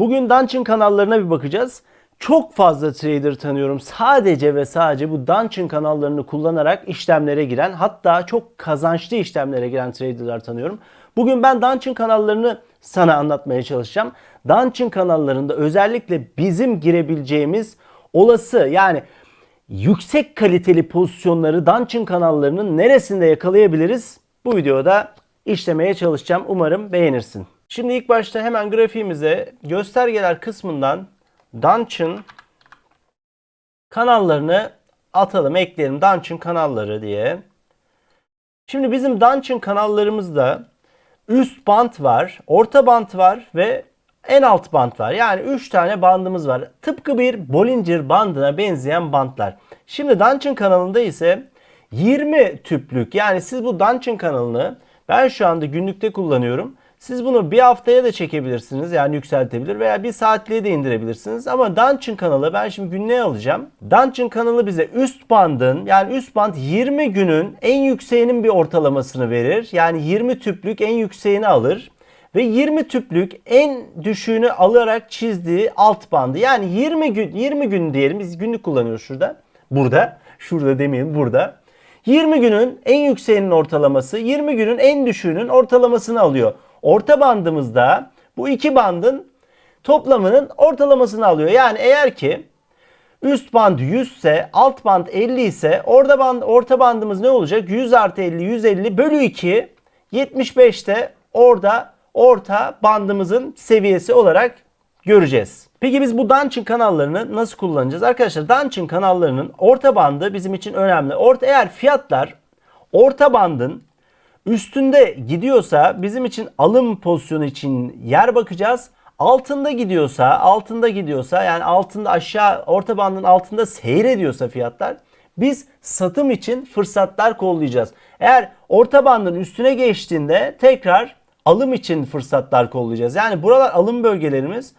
Bugün Dungeon kanallarına bir bakacağız. Çok fazla trader tanıyorum. Sadece ve sadece bu Dungeon kanallarını kullanarak işlemlere giren hatta çok kazançlı işlemlere giren traderlar tanıyorum. Bugün ben Dungeon kanallarını sana anlatmaya çalışacağım. Dungeon kanallarında özellikle bizim girebileceğimiz olası yani yüksek kaliteli pozisyonları Dungeon kanallarının neresinde yakalayabiliriz? Bu videoda işlemeye çalışacağım. Umarım beğenirsin. Şimdi ilk başta hemen grafiğimize göstergeler kısmından Dungeon kanallarını atalım, ekleyelim. Dungeon kanalları diye. Şimdi bizim Dungeon kanallarımızda üst bant var, orta bant var ve en alt bant var. Yani 3 tane bandımız var. Tıpkı bir Bollinger bandına benzeyen bantlar. Şimdi Dungeon kanalında ise 20 tüplük yani siz bu Dungeon kanalını ben şu anda günlükte kullanıyorum. Siz bunu bir haftaya da çekebilirsiniz yani yükseltebilir veya bir saatliğe de indirebilirsiniz. Ama Dungeon kanalı ben şimdi günlüğe alacağım. Dungeon kanalı bize üst bandın yani üst band 20 günün en yükseğinin bir ortalamasını verir. Yani 20 tüplük en yükseğini alır ve 20 tüplük en düşüğünü alarak çizdiği alt bandı. Yani 20 gün 20 gün diyelim biz günlük kullanıyoruz şurada. Burada. Şurada demeyelim burada. 20 günün en yükseğinin ortalaması 20 günün en düşüğünün ortalamasını alıyor. Orta bandımızda bu iki bandın toplamının ortalamasını alıyor. Yani eğer ki üst band 100 ise alt band 50 ise orada band, orta bandımız ne olacak? 100 artı 50 150 bölü 2 75'te orada orta bandımızın seviyesi olarak göreceğiz. Peki biz bu Dungeon kanallarını nasıl kullanacağız? Arkadaşlar Dungeon kanallarının orta bandı bizim için önemli. Orta eğer fiyatlar orta bandın üstünde gidiyorsa bizim için alım pozisyonu için yer bakacağız. Altında gidiyorsa, altında gidiyorsa yani altında aşağı orta bandın altında seyrediyorsa fiyatlar biz satım için fırsatlar kollayacağız. Eğer orta bandın üstüne geçtiğinde tekrar alım için fırsatlar kollayacağız. Yani buralar alım bölgelerimiz.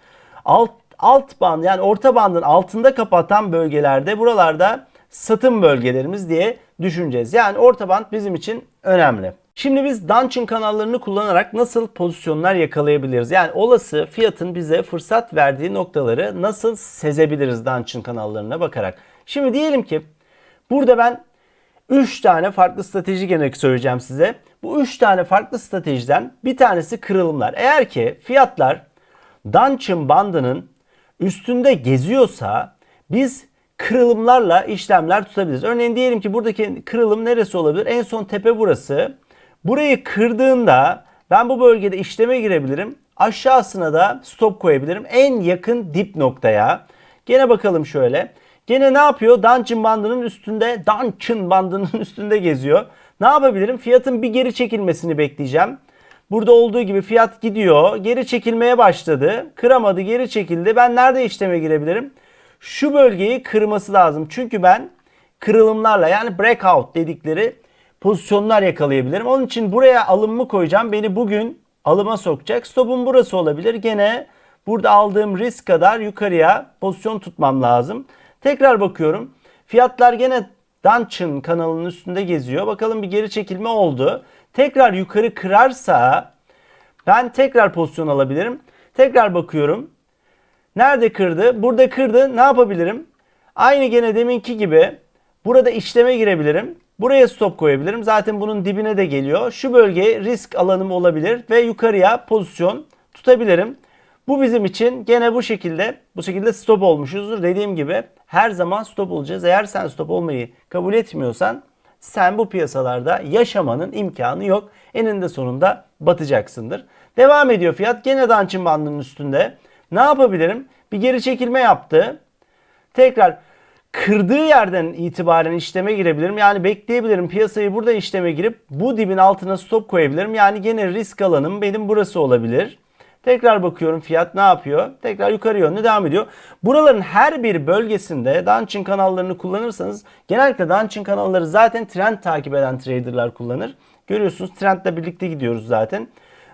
Alt alt band yani orta bandın altında kapatan bölgelerde buralarda satım bölgelerimiz diye düşüneceğiz. Yani orta band bizim için önemli. Şimdi biz Dungeon kanallarını kullanarak nasıl pozisyonlar yakalayabiliriz? Yani olası fiyatın bize fırsat verdiği noktaları nasıl sezebiliriz Dungeon kanallarına bakarak? Şimdi diyelim ki burada ben 3 tane farklı strateji gene söyleyeceğim size. Bu 3 tane farklı stratejiden bir tanesi kırılımlar. Eğer ki fiyatlar Dungeon bandının üstünde geziyorsa biz kırılımlarla işlemler tutabiliriz. Örneğin diyelim ki buradaki kırılım neresi olabilir? En son tepe burası. Burayı kırdığında ben bu bölgede işleme girebilirim. Aşağısına da stop koyabilirim. En yakın dip noktaya. Gene bakalım şöyle. Gene ne yapıyor? Dungeon bandının üstünde, Dungeon bandının üstünde geziyor. Ne yapabilirim? Fiyatın bir geri çekilmesini bekleyeceğim. Burada olduğu gibi fiyat gidiyor. Geri çekilmeye başladı. Kıramadı, geri çekildi. Ben nerede işleme girebilirim? Şu bölgeyi kırması lazım. Çünkü ben kırılımlarla yani breakout dedikleri pozisyonlar yakalayabilirim. Onun için buraya alımımı koyacağım. Beni bugün alıma sokacak. Stopum burası olabilir. Gene burada aldığım risk kadar yukarıya pozisyon tutmam lazım. Tekrar bakıyorum. Fiyatlar gene Dungeon kanalının üstünde geziyor. Bakalım bir geri çekilme oldu. Tekrar yukarı kırarsa ben tekrar pozisyon alabilirim. Tekrar bakıyorum. Nerede kırdı? Burada kırdı. Ne yapabilirim? Aynı gene deminki gibi burada işleme girebilirim. Buraya stop koyabilirim. Zaten bunun dibine de geliyor. Şu bölge risk alanım olabilir ve yukarıya pozisyon tutabilirim. Bu bizim için gene bu şekilde bu şekilde stop olmuşuzdur. Dediğim gibi her zaman stop olacağız. Eğer sen stop olmayı kabul etmiyorsan sen bu piyasalarda yaşamanın imkanı yok. Eninde sonunda batacaksındır. Devam ediyor fiyat. Gene Dungeon bandının üstünde. Ne yapabilirim? Bir geri çekilme yaptı. Tekrar kırdığı yerden itibaren işleme girebilirim. Yani bekleyebilirim. Piyasayı burada işleme girip bu dibin altına stop koyabilirim. Yani gene risk alanım benim burası olabilir. Tekrar bakıyorum fiyat ne yapıyor? Tekrar yukarı yönlü devam ediyor. Buraların her bir bölgesinde Dungeon kanallarını kullanırsanız genellikle Dungeon kanalları zaten trend takip eden traderlar kullanır. Görüyorsunuz trendle birlikte gidiyoruz zaten.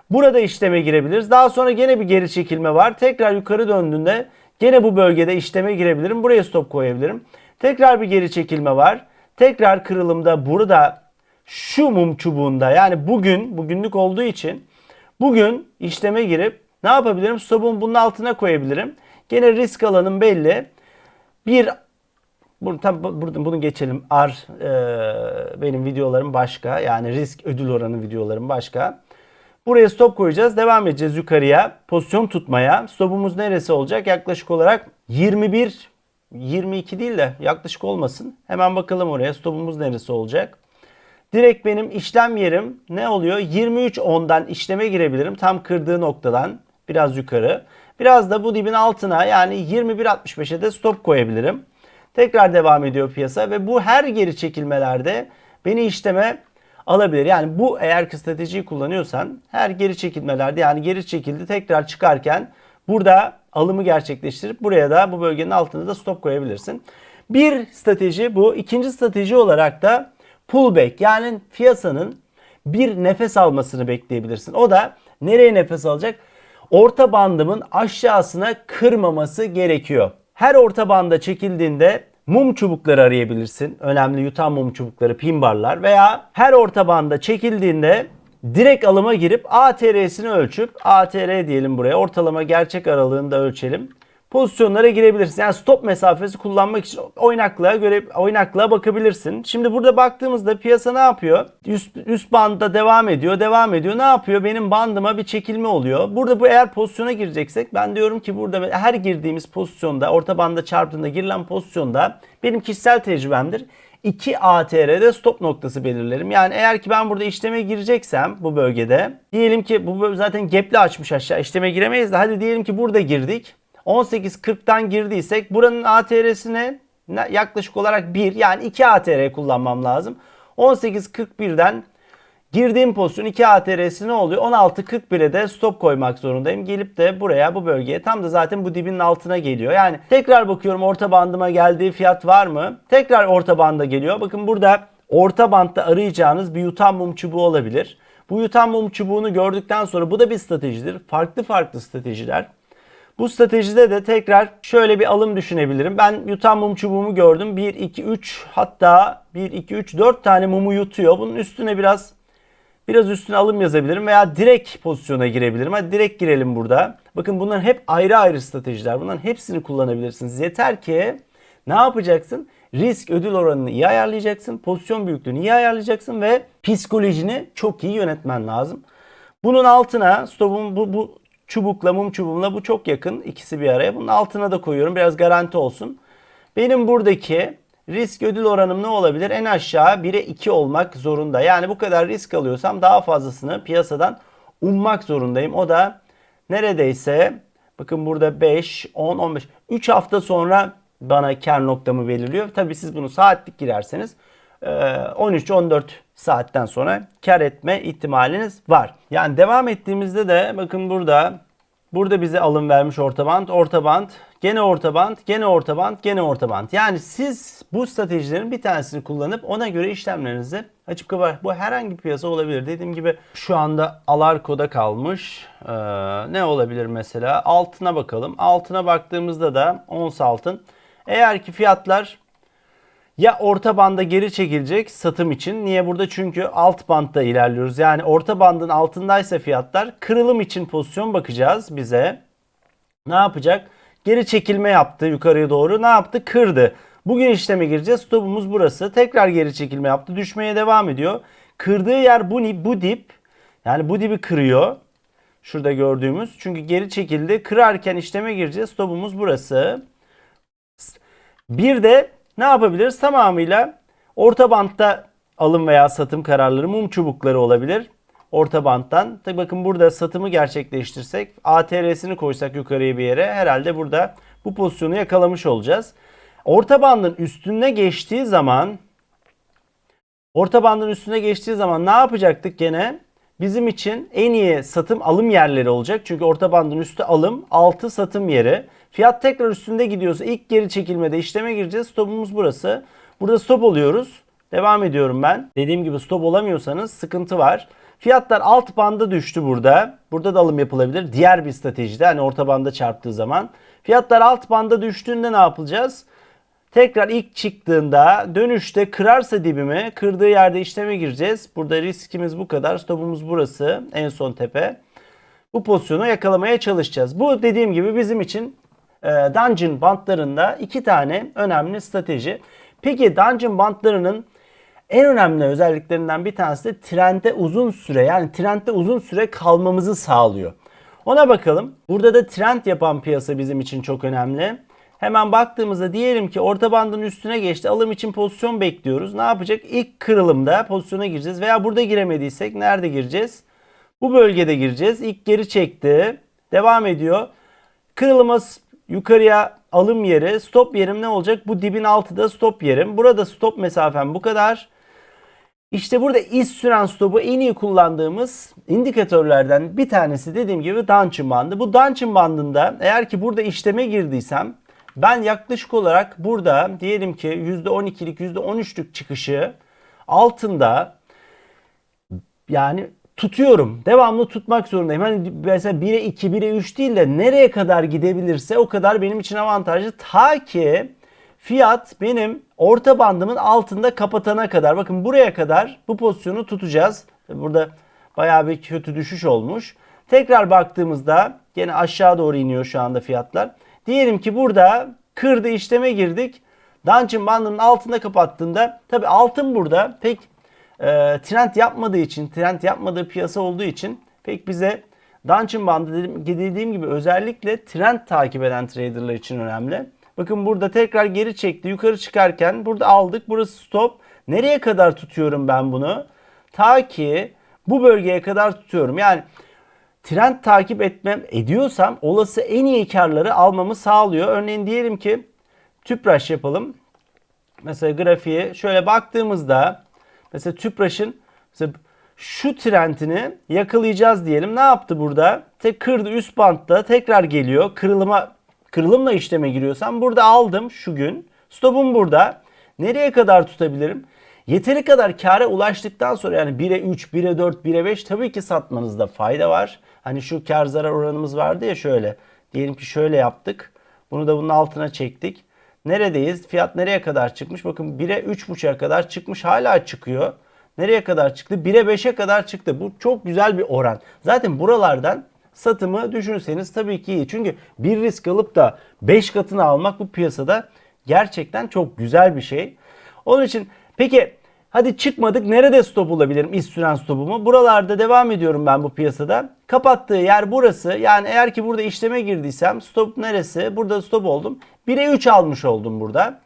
Burada işleme girebiliriz. Daha sonra gene bir geri çekilme var. Tekrar yukarı döndüğünde gene bu bölgede işleme girebilirim. Buraya stop koyabilirim. Tekrar bir geri çekilme var. Tekrar kırılımda burada şu mum çubuğunda yani bugün bugünlük olduğu için bugün işleme girip ne yapabilirim? Stopumu bunun altına koyabilirim. Gene risk alanım belli. Bir bunu, tam burada bunu geçelim. R e, benim videolarım başka. Yani risk ödül oranı videolarım başka. Buraya stop koyacağız. Devam edeceğiz yukarıya. Pozisyon tutmaya. Stopumuz neresi olacak? Yaklaşık olarak 21 22 değil de yaklaşık olmasın. Hemen bakalım oraya. Stopumuz neresi olacak? Direkt benim işlem yerim ne oluyor? 23.10'dan işleme girebilirim. Tam kırdığı noktadan biraz yukarı. Biraz da bu dibin altına yani 21.65'e de stop koyabilirim. Tekrar devam ediyor piyasa ve bu her geri çekilmelerde beni işleme alabilir. Yani bu eğer ki stratejiyi kullanıyorsan her geri çekilmelerde yani geri çekildi tekrar çıkarken burada alımı gerçekleştirip buraya da bu bölgenin altına da stop koyabilirsin. Bir strateji bu. İkinci strateji olarak da pullback yani piyasanın bir nefes almasını bekleyebilirsin. O da nereye nefes alacak? Orta bandımın aşağısına kırmaması gerekiyor. Her orta banda çekildiğinde mum çubukları arayabilirsin. Önemli yutan mum çubukları, pin barlar veya her orta banda çekildiğinde direkt alıma girip ATR'sini ölçüp ATR diyelim buraya ortalama gerçek aralığını da ölçelim. Pozisyonlara girebilirsin. Yani stop mesafesi kullanmak için oynaklığa göre oynaklığa bakabilirsin. Şimdi burada baktığımızda piyasa ne yapıyor? Üst, üst bandda devam ediyor, devam ediyor. Ne yapıyor? Benim bandıma bir çekilme oluyor. Burada bu eğer pozisyona gireceksek ben diyorum ki burada her girdiğimiz pozisyonda orta banda çarptığında girilen pozisyonda benim kişisel tecrübemdir. 2 ATR'de stop noktası belirlerim. Yani eğer ki ben burada işleme gireceksem bu bölgede diyelim ki bu zaten gapli açmış aşağı işleme giremeyiz de hadi diyelim ki burada girdik. 18.40'tan girdiysek buranın ATR'sine yaklaşık olarak 1 yani 2 ATR kullanmam lazım. 18.41'den girdiğim pozisyon 2 ATR'si ne oluyor? 16.41'e de stop koymak zorundayım. Gelip de buraya bu bölgeye tam da zaten bu dibinin altına geliyor. Yani tekrar bakıyorum orta bandıma geldiği fiyat var mı? Tekrar orta banda geliyor. Bakın burada orta bantta arayacağınız bir yutan mum çubuğu olabilir. Bu yutan mum çubuğunu gördükten sonra bu da bir stratejidir. Farklı farklı stratejiler. Bu stratejide de tekrar şöyle bir alım düşünebilirim. Ben yutan mum çubuğumu gördüm. 1, 2, 3 hatta 1, 2, 3, 4 tane mumu yutuyor. Bunun üstüne biraz biraz üstüne alım yazabilirim veya direkt pozisyona girebilirim. Hadi direkt girelim burada. Bakın bunların hep ayrı ayrı stratejiler. Bunların hepsini kullanabilirsiniz. Yeter ki ne yapacaksın? Risk ödül oranını iyi ayarlayacaksın. Pozisyon büyüklüğünü iyi ayarlayacaksın ve psikolojini çok iyi yönetmen lazım. Bunun altına stopum bu, bu çubukla mum çubuğumla bu çok yakın. ikisi bir araya. Bunun altına da koyuyorum. Biraz garanti olsun. Benim buradaki risk ödül oranım ne olabilir? En aşağı 1'e 2 olmak zorunda. Yani bu kadar risk alıyorsam daha fazlasını piyasadan ummak zorundayım. O da neredeyse bakın burada 5, 10, 15, 3 hafta sonra bana kar noktamı belirliyor. Tabi siz bunu saatlik girerseniz 13-14 saatten sonra kar etme ihtimaliniz var. Yani devam ettiğimizde de bakın burada burada bize alım vermiş orta band, orta band, gene orta band, gene orta band, gene orta band. Yani siz bu stratejilerin bir tanesini kullanıp ona göre işlemlerinizi açıp kapat. Bu herhangi bir piyasa olabilir. Dediğim gibi şu anda Alarko'da kalmış. Ee, ne olabilir mesela? Altına bakalım. Altına baktığımızda da ons altın. Eğer ki fiyatlar ya orta banda geri çekilecek satım için. Niye burada? Çünkü alt bantta ilerliyoruz. Yani orta bandın altındaysa fiyatlar kırılım için pozisyon bakacağız bize. Ne yapacak? Geri çekilme yaptı yukarıya doğru. Ne yaptı? Kırdı. Bugün işleme gireceğiz. Stopumuz burası. Tekrar geri çekilme yaptı. Düşmeye devam ediyor. Kırdığı yer bu, bu dip. Yani bu dibi kırıyor. Şurada gördüğümüz. Çünkü geri çekildi. Kırarken işleme gireceğiz. Stopumuz burası. Bir de ne yapabiliriz? Tamamıyla orta bantta alım veya satım kararları mum çubukları olabilir. Orta banttan. Tabi bakın burada satımı gerçekleştirsek ATR'sini koysak yukarıya bir yere herhalde burada bu pozisyonu yakalamış olacağız. Orta bandın üstüne geçtiği zaman orta bandın üstüne geçtiği zaman ne yapacaktık gene? Bizim için en iyi satım alım yerleri olacak. Çünkü orta bandın üstü alım, altı satım yeri. Fiyat tekrar üstünde gidiyorsa ilk geri çekilmede işleme gireceğiz. Stopumuz burası. Burada stop oluyoruz. Devam ediyorum ben. Dediğim gibi stop olamıyorsanız sıkıntı var. Fiyatlar alt banda düştü burada. Burada da alım yapılabilir. Diğer bir stratejide hani orta banda çarptığı zaman. Fiyatlar alt banda düştüğünde ne yapacağız? Tekrar ilk çıktığında dönüşte kırarsa dibimi kırdığı yerde işleme gireceğiz. Burada riskimiz bu kadar. Stopumuz burası. En son tepe. bu pozisyonu yakalamaya çalışacağız. Bu dediğim gibi bizim için e, dungeon bantlarında iki tane önemli strateji. Peki dungeon bantlarının en önemli özelliklerinden bir tanesi de trendde uzun süre yani trendde uzun süre kalmamızı sağlıyor. Ona bakalım. Burada da trend yapan piyasa bizim için çok önemli. Hemen baktığımızda diyelim ki orta bandın üstüne geçti. Alım için pozisyon bekliyoruz. Ne yapacak? İlk kırılımda pozisyona gireceğiz. Veya burada giremediysek nerede gireceğiz? Bu bölgede gireceğiz. İlk geri çekti. Devam ediyor. Kırılımız yukarıya alım yeri. Stop yerim ne olacak? Bu dibin altıda stop yerim. Burada stop mesafem bu kadar. İşte burada iz süren stopu en iyi kullandığımız indikatörlerden bir tanesi dediğim gibi Dungeon bandı. Bu Dungeon bandında eğer ki burada işleme girdiysem ben yaklaşık olarak burada diyelim ki %12'lik %13'lük çıkışı altında yani tutuyorum. Devamlı tutmak zorundayım. Hani mesela 1'e 2, 1'e 3 değil de nereye kadar gidebilirse o kadar benim için avantajlı. Ta ki fiyat benim orta bandımın altında kapatana kadar. Bakın buraya kadar bu pozisyonu tutacağız. Burada bayağı bir kötü düşüş olmuş. Tekrar baktığımızda gene aşağı doğru iniyor şu anda fiyatlar. Diyelim ki burada kırdı işleme girdik. Dungeon bandının altında kapattığında tabi altın burada pek e, trend yapmadığı için, trend yapmadığı piyasa olduğu için pek bize Dungeon bandı dediğim, dediğim gibi özellikle trend takip eden traderlar için önemli. Bakın burada tekrar geri çekti. Yukarı çıkarken burada aldık. Burası stop. Nereye kadar tutuyorum ben bunu? Ta ki bu bölgeye kadar tutuyorum. Yani trend takip etmem ediyorsam olası en iyi karları almamı sağlıyor. Örneğin diyelim ki tüpraş yapalım. Mesela grafiğe şöyle baktığımızda mesela tüpraşın mesela şu trendini yakalayacağız diyelim. Ne yaptı burada? Tek kırdı üst bantta tekrar geliyor. Kırılıma kırılımla işleme giriyorsam burada aldım şu gün. Stopum burada. Nereye kadar tutabilirim? Yeteri kadar kâra ulaştıktan sonra yani 1'e 3, 1'e 4, 1'e 5 tabii ki satmanızda fayda var. Hani şu kar zarar oranımız vardı ya şöyle. Diyelim ki şöyle yaptık. Bunu da bunun altına çektik. Neredeyiz? Fiyat nereye kadar çıkmış? Bakın 1'e 3.5'a kadar çıkmış. Hala çıkıyor. Nereye kadar çıktı? 1'e 5'e kadar çıktı. Bu çok güzel bir oran. Zaten buralardan satımı düşünürseniz tabii ki iyi. Çünkü bir risk alıp da 5 katını almak bu piyasada gerçekten çok güzel bir şey. Onun için peki hadi çıkmadık nerede stop bulabilirim iş süren stopumu? Buralarda devam ediyorum ben bu piyasada. Kapattığı yer burası. Yani eğer ki burada işleme girdiysem stop neresi? Burada stop oldum. 1'e 3 almış oldum burada.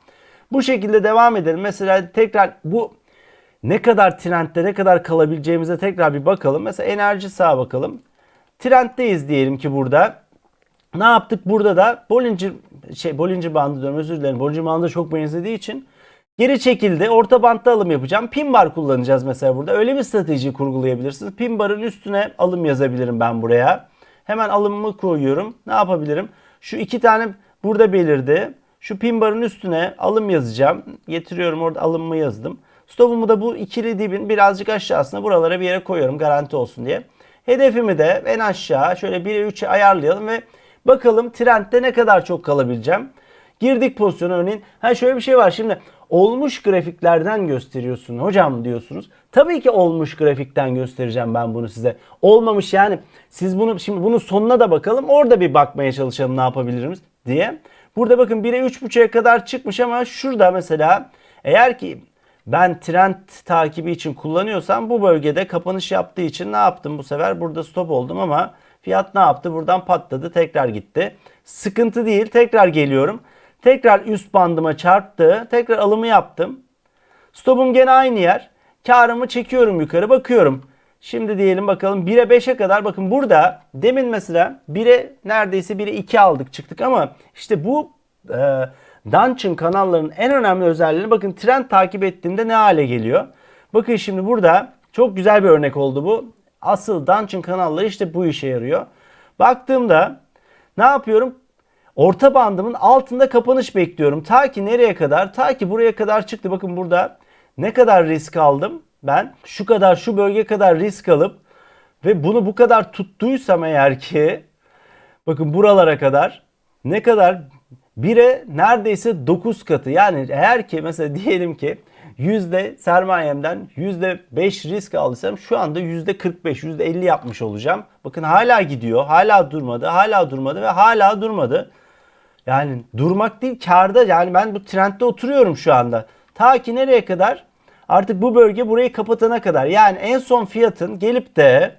Bu şekilde devam edelim. Mesela tekrar bu ne kadar trendde ne kadar kalabileceğimize tekrar bir bakalım. Mesela enerji sağa bakalım. Trenddeyiz diyelim ki burada. Ne yaptık? Burada da Bollinger şey Bollinger bandı diyorum özür dilerim. Bollinger bandı çok benzediği için geri çekildi. Orta bantta alım yapacağım. Pin bar kullanacağız mesela burada. Öyle bir strateji kurgulayabilirsiniz. Pin barın üstüne alım yazabilirim ben buraya. Hemen alımımı koyuyorum. Ne yapabilirim? Şu iki tane burada belirdi. Şu pin barın üstüne alım yazacağım. Getiriyorum orada alımımı yazdım. Stopumu da bu ikili dibin birazcık aşağısına buralara bir yere koyuyorum garanti olsun diye. Hedefimi de en aşağı şöyle 1'e 3'e ayarlayalım ve bakalım trendde ne kadar çok kalabileceğim. Girdik pozisyona örneğin. Ha şöyle bir şey var şimdi olmuş grafiklerden gösteriyorsun hocam diyorsunuz. Tabii ki olmuş grafikten göstereceğim ben bunu size. Olmamış yani siz bunu şimdi bunun sonuna da bakalım orada bir bakmaya çalışalım ne yapabiliriz diye. Burada bakın 1'e 3.5'e kadar çıkmış ama şurada mesela eğer ki ben trend takibi için kullanıyorsam bu bölgede kapanış yaptığı için ne yaptım bu sefer? Burada stop oldum ama fiyat ne yaptı? Buradan patladı tekrar gitti. Sıkıntı değil tekrar geliyorum. Tekrar üst bandıma çarptı. Tekrar alımı yaptım. Stopum gene aynı yer. Karımı çekiyorum yukarı bakıyorum. Şimdi diyelim bakalım 1'e 5'e kadar bakın burada demin mesela 1'e neredeyse 1'e 2 aldık çıktık ama işte bu e, Dungeon kanallarının en önemli özelliğini bakın trend takip ettiğinde ne hale geliyor. Bakın şimdi burada çok güzel bir örnek oldu bu. Asıl Dungeon kanalları işte bu işe yarıyor. Baktığımda ne yapıyorum? Orta bandımın altında kapanış bekliyorum. Ta ki nereye kadar? Ta ki buraya kadar çıktı. Bakın burada ne kadar risk aldım? Ben şu kadar şu bölge kadar risk alıp ve bunu bu kadar tuttuysam eğer ki bakın buralara kadar ne kadar 1'e neredeyse 9 katı. Yani eğer ki mesela diyelim ki yüzde sermayemden %5 risk aldıysam şu anda %45, %50 yapmış olacağım. Bakın hala gidiyor, hala durmadı, hala durmadı ve hala durmadı. Yani durmak değil karda yani ben bu trendde oturuyorum şu anda. Ta ki nereye kadar? Artık bu bölge burayı kapatana kadar. Yani en son fiyatın gelip de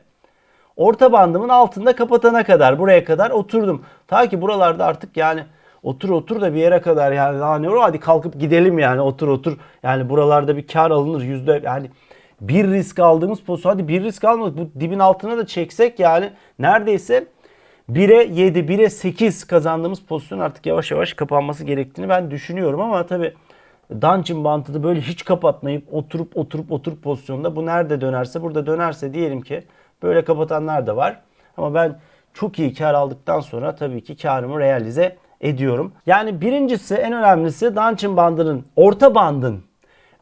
orta bandımın altında kapatana kadar buraya kadar oturdum. Ta ki buralarda artık yani otur otur da bir yere kadar yani daha ne olur hadi kalkıp gidelim yani otur otur. Yani buralarda bir kar alınır yüzde yani bir risk aldığımız pozisyon hadi bir risk almadık bu dibin altına da çeksek yani neredeyse 1'e 7, 1'e 8 kazandığımız pozisyon artık yavaş yavaş kapanması gerektiğini ben düşünüyorum ama tabi Dungeon bantını böyle hiç kapatmayıp oturup oturup oturup pozisyonda bu nerede dönerse burada dönerse diyelim ki böyle kapatanlar da var. Ama ben çok iyi kar aldıktan sonra tabii ki karımı realize ediyorum. Yani birincisi en önemlisi Dungeon bandının orta bandın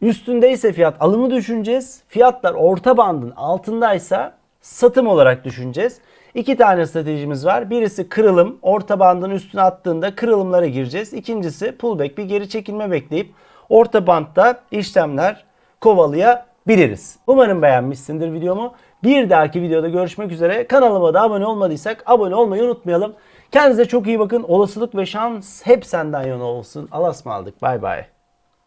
üstündeyse fiyat alımı düşüneceğiz. Fiyatlar orta bandın altındaysa satım olarak düşüneceğiz. İki tane stratejimiz var. Birisi kırılım. Orta bandın üstüne attığında kırılımlara gireceğiz. İkincisi pullback bir geri çekilme bekleyip orta bantta işlemler kovalayabiliriz. Umarım beğenmişsindir videomu. Bir dahaki videoda görüşmek üzere. Kanalıma da abone olmadıysak abone olmayı unutmayalım. Kendinize çok iyi bakın. Olasılık ve şans hep senden yana olsun. Alas mı aldık? Bay bay.